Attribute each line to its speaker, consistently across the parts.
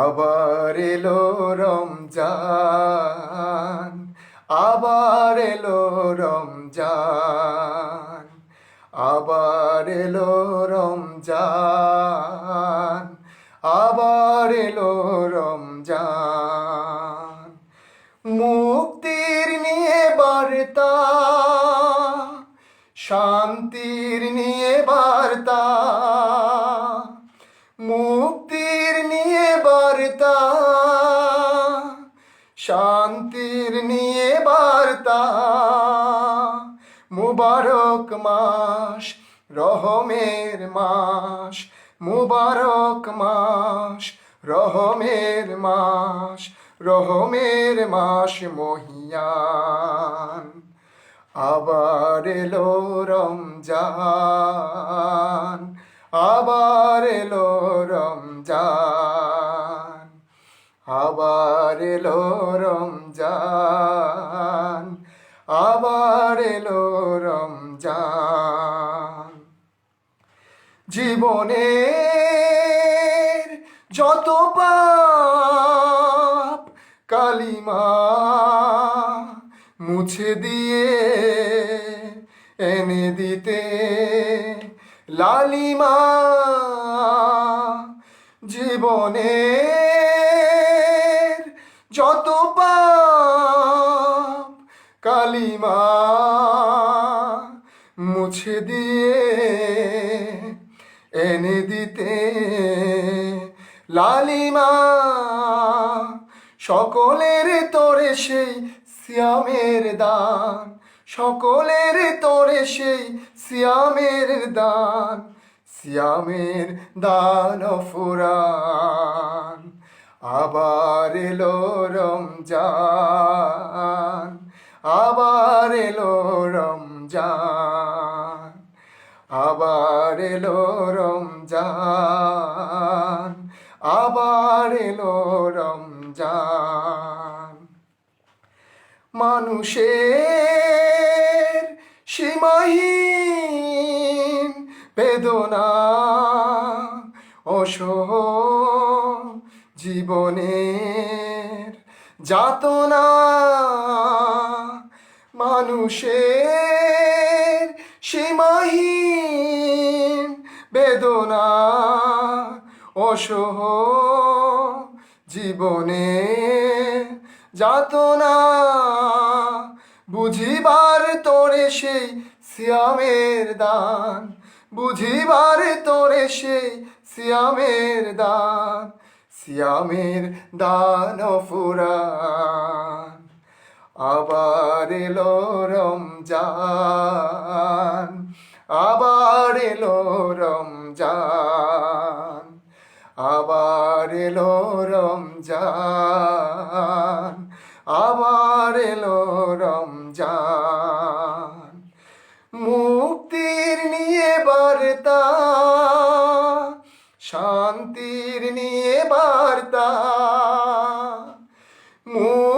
Speaker 1: আবার এলো রমজান আবার এলো রমজান। আবার এলো রমজান, আবার এলো রমজান। মুক্তির নিয়ে বার্তা, শান্তির নিয়ে বার্তা, মুক্তির নিয়ে বার্তা, শান্তির নিয়ে বার্তা। মুবারক মাস, রহমের মাস, মুবারক মাস, রহমের মাস রহমের মাস মহিয়ান। আবার এলো রমজান, আবার এলো রমজান, আবার এলো রমজান, আবার এলো জীবনের যত পাপ কালিমা মুছে দিয়ে এনে দিতে লালিমা জীবনের যত পাপ কালিমা মুছে দিয়ে এনে দিতে। লালিমা, সকলের তোরে সেই শ্যামের দান, সকলের তোরে সেই শ্যামের দান শ্যামের দান ফুরান। আবার এলো রমজান, আবার এলো রমজান। আবার এলো রমজান আবার এলো রমজান। মানুষের সীমাহীন বেদনা অসহ জীবনের যাতনা মানুষের সীমাহীন বেদনা, অসহ জীবনে যাতনা, বুঝিবার তোরে সেই শ্যামের দান, বুঝিবার তোরে সেই শ্যামের দান শ্যামের দান ফুরান। আবার এলো রমজান, আবার এলো রমজান, আবার এলো রমজান, আবার এলো রমজান। মুক্তির নিয়ে বার্তা, শান্তির নিয়ে বার্তা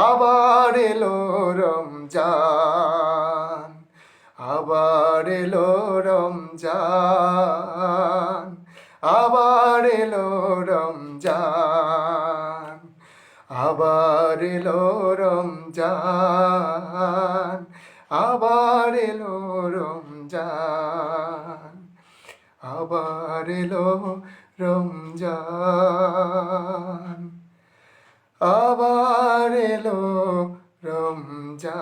Speaker 1: আবার এলো রমজান, আবার এলো রমজান, আবার এলো রমজান, আবার এলো রমজান, আবার এলো রমজান, আবার এলো রমজান, আবার এলো রমজান।